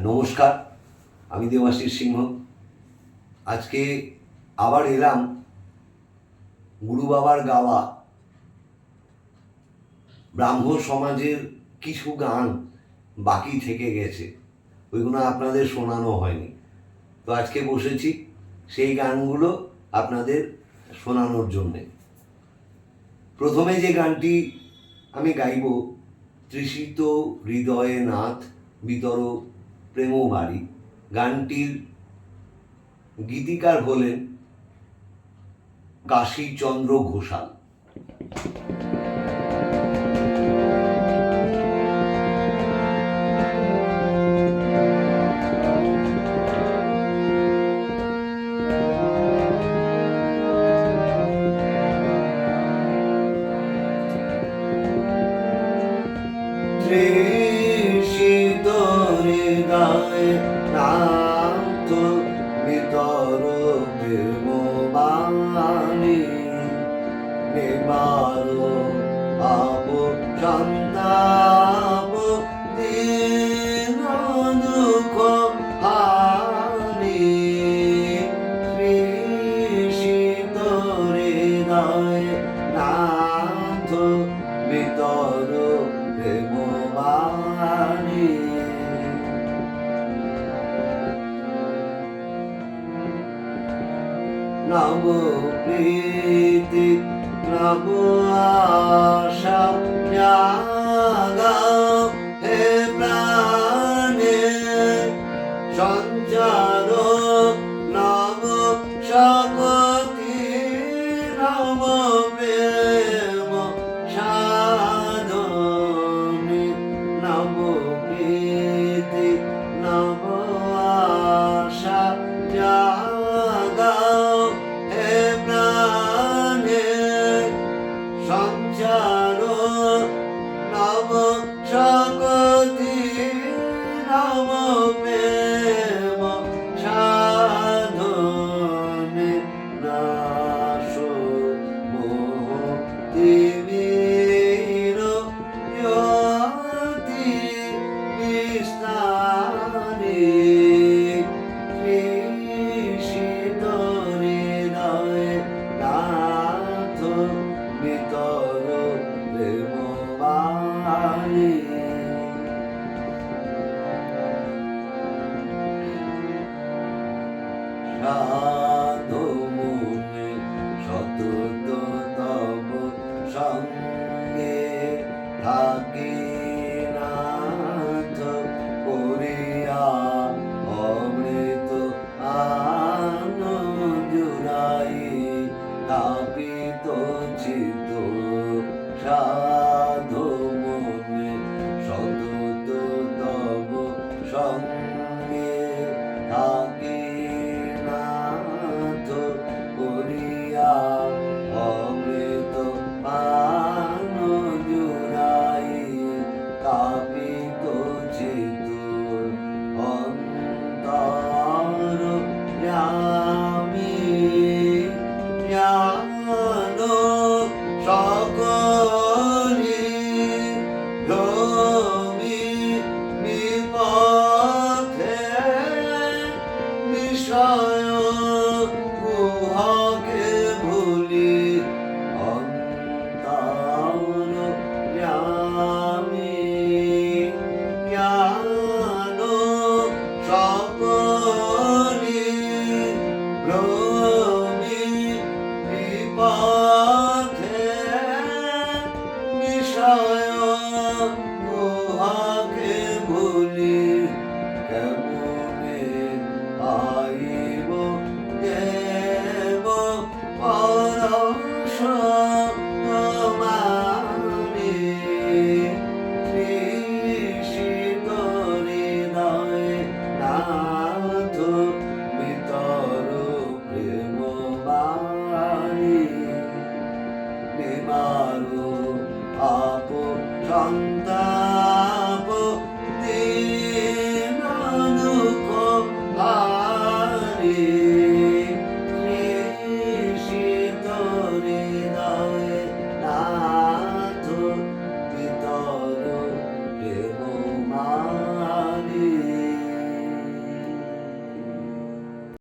নমস্কার, আমি দেবাশিস সিংহ। আজকে আবার এলাম গুরু বাবার গাওয়া ব্রাহ্ম সমাজের কিছু গান বাকি থেকে গেছে। ওইগুলো আপনাদের শোনানো হয়নি। তো আজকে বসেছি সেই গানগুলো আপনাদের শোনানোর জন্যে। প্রথমে যে গানটি আমি গাইব তৃষিত হৃদয়ে নাথ বিতর প্রেম বাড়ি গানটির গীতিকার হলেন কাশীচন্দ্র ঘোষাল। তৃষিত বাণী নিবার আপ সন্তাপ দিন দুঃখ হানি তৃষিত হৃদয় নাথ বিতর প্রেম নব প্রীতি নব আশা জাগা হে গুহাকে ভুলি অন্তার আমি জ্ঞান সকলি ভ্রমি বিপদ 个。